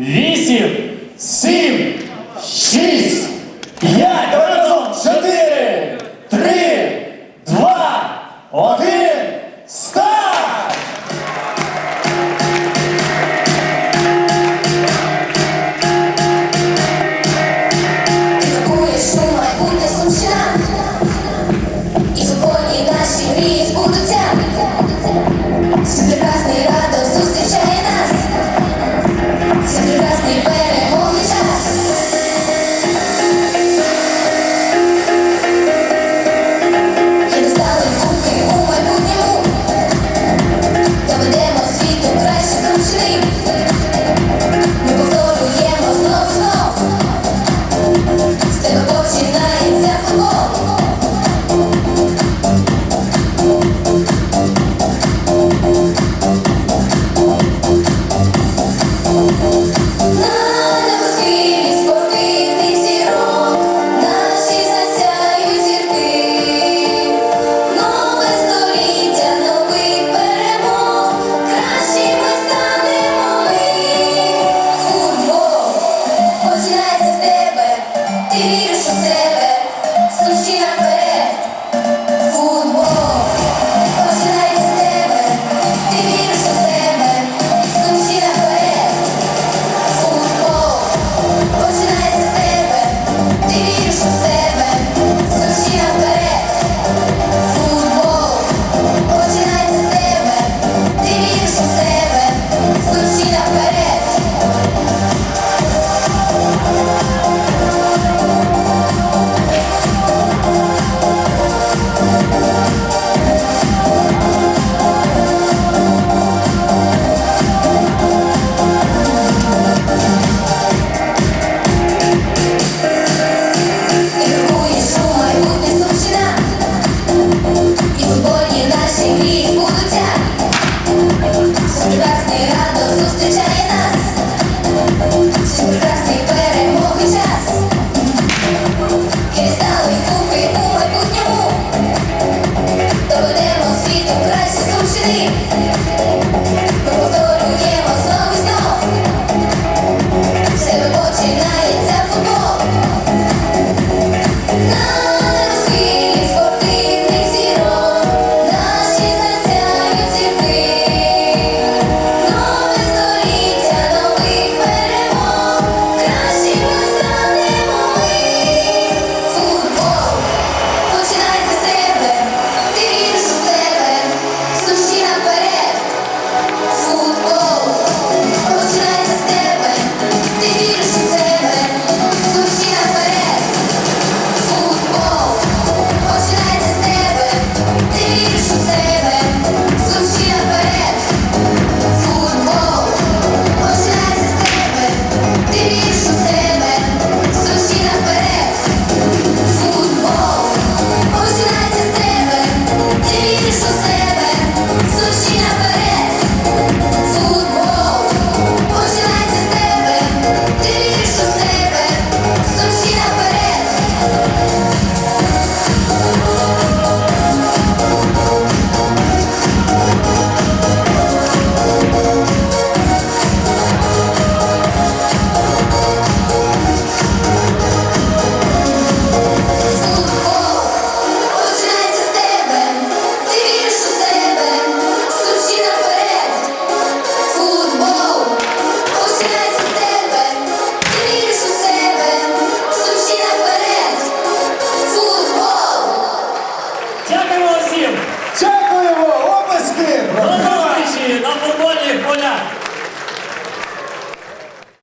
вісім, сім. ти віриш у себе, суші наперед. Дякуємо всім! Дякуємо! До зустрічі на футбольних полях!